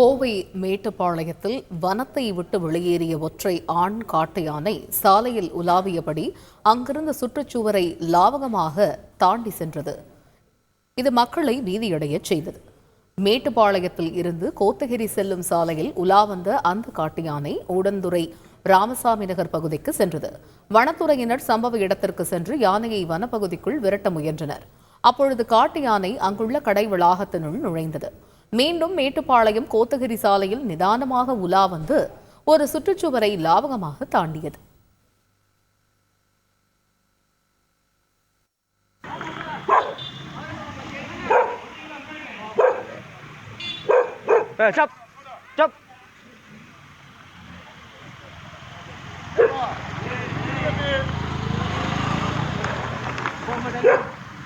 கோவை மேட்டுப்பாளையத்தில் வனத்தை விட்டு வெளியேறிய ஒற்றை ஆண் காட்டு யானை சாலையில் உலாவியபடி அங்கிருந்த சுற்றுச்சுவரை லாவகமாக தாண்டி சென்றது. இது மக்களை பீதியடையச் செய்தது. மேட்டுப்பாளையத்தில் இருந்து கோத்தகிரி செல்லும் சாலையில் உலா வந்த அந்த காட்டு யானை ஊடந்துறை ராமசாமி நகர் பகுதிக்கு சென்றது. வனத்துறையினர் சம்பவ இடத்திற்கு சென்று யானையை வனப்பகுதிக்குள் விரட்ட முயன்றனர். அப்பொழுது காட்டு யானை அங்குள்ள கடை வளாகத்தினுள் நுழைந்தது. மீண்டும் மேட்டுப்பாளையம் கோத்தகிரி சாலையில் நிதானமாக உலா வந்து ஒரு சுற்றுச்சுவரை லாவகமாக தாண்டியது stop. Stop.